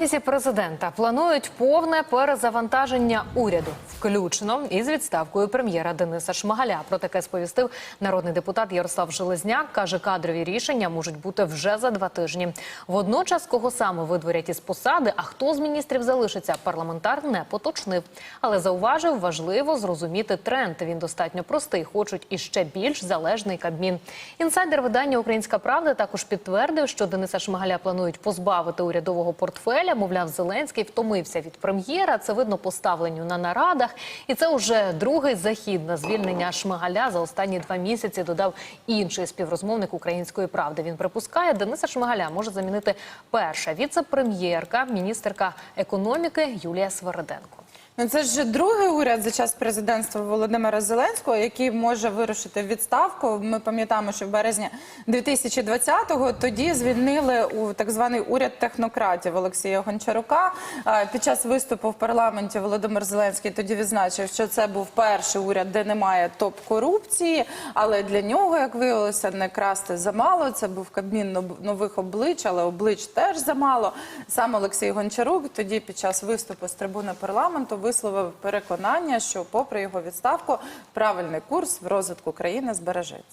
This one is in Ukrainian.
Офісі президента планують повне перезавантаження уряду, включно із відставкою прем'єра Дениса Шмигаля. Про таке сповістив народний депутат Ярослав Железняк. каже, кадрові рішення можуть бути вже за два тижні. Водночас, кого саме видворять із посади, а хто з міністрів залишиться, парламентар не поточнив. Але зауважив, важливо зрозуміти тренд. Він достатньо простий. Хочуть іще більш залежний кабмін. Інсайдер видання Українська Правда також підтвердив, що Дениса Шмигаля планують позбавити урядового портфеля. Мовляв, Зеленський втомився від прем'єра. Це видно поставленню на нарадах. І це вже другий захід на звільнення Шмигаля за останні два місяці. Додав інший співрозмовник Української правди. Він припускає, Дениса Шмигаля може замінити перша віце-прем'єрка, міністерка економіки Юлія Свериденко. Ну, це ж другий уряд за час президентства Володимира Зеленського, який може вирушити відставку. Ми пам'ятаємо, що в березні 2020-го тоді звільнили у так званий уряд технократів Олексія Гончарука. Під час виступу в парламенті Володимир Зеленський тоді відзначив, що це був перший уряд, де немає топ-корупції, але для нього, як виявилося, не красти замало. Це був кабмін нових облич, але облич теж замало. Сам Олексій Гончарук тоді під час виступу з трибуни парламенту висловив переконання, що, попри його відставку, правильний курс в розвитку країни збережеться.